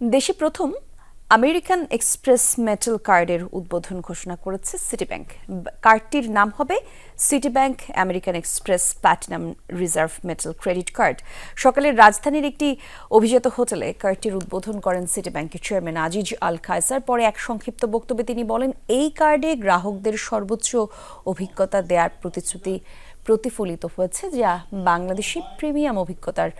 দেশে প্রথম American express metal কার্ডের উদ্বোধন ঘোষণা করেছে সিটি ব্যাংক কার্ডটির নাম হবে Citi bank American Express platinum reserve metal credit card. সকালে রাজধানীর একটি অভিজাত হোটেলে কার্ডটির উদ্বোধন করেন সিটি ব্যাংকের চেয়ারম্যান আজিজ আল খায়সার পরে এক সংক্ষিপ্ত বক্তব্যে তিনি বলেন, এই কার্ডে গ্রাহকদের সর্বোচ্চ অভিজ্ঞতা দেওয়ার প্রতিশ্রুতি প্রতিফলিত হয়েছে, যা বাংলাদেশি প্রিমিয়াম অভিজ্ঞতার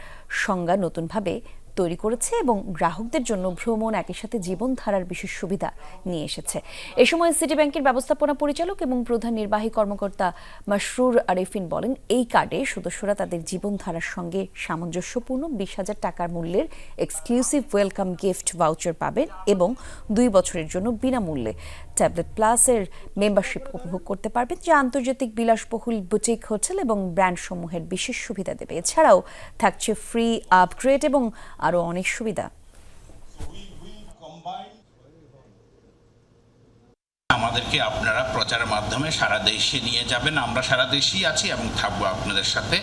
সংজ্ঞা নতুনভাবে তৈরি করেছে এবং গ্রাহকদের জন্য ভ্রমণ একই সাথে জীবনধারার বিশেষ সুবিধা নিয়ে এসেছে। এ সময় সিটি ব্যাংকের ব্যবস্থাপনা পরিচালক এবং প্রধান নির্বাহী কর্মকর্তা মাসরুর আরেফিন বলেন, এই কার্ডে সদস্যরা তাদের জীবনধারার সঙ্গে সামঞ্জস্যপূর্ণ বিশ হাজার টাকার মূল্যের এক্সক্লুসিভ ওয়েলকাম গিফট ভাউচার পাবেন এবং দুই বছরের জন্য বিনামূল্যে ট্যাবলেট প্লাসের মেম্বারশিপ উপভোগ করতে পারবেন, যা আন্তর্জাতিক বিলাসবহুল বুটিক হোটেল এবং ব্র্যান্ড সমূহের বিশেষ সুবিধা দেবে। এছাড়াও থাকছে ফ্রি আপগ্রেড এবং আরও অনেক সুবিধা। আমাদেরকে আপনারা প্রচারের মাধ্যমে সারা দেশে নিয়ে যাবেন। আমরা সারা দেশেই আছি এবং থাকব আপনাদের সাথে,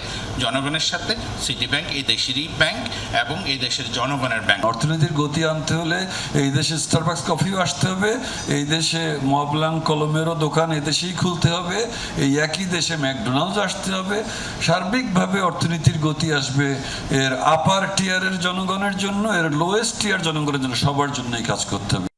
জনগণের সাথে। সিটি ব্যাংক এই দেশেরই ব্যাংক এবং এই দেশের জনগণের ব্যাংক অর্থনীতির গতি আনতে হলে এই দেশে স্টারবাক্স কফিও আসতে হবে, এই দেশে মবলাং কলমেরও দোকান এই দেশেই খুলতে হবে, এই একই দেশে ম্যাকডোনাল্ডস আসতে হবে। সার্বিকভাবে অর্থনীতির গতি আসবে এর আপার টিয়ারের জনগণের জন্য, এর লোয়েস্ট টিয়ার জনগণের জন্য সবার জন্যই কাজ করতে হবে।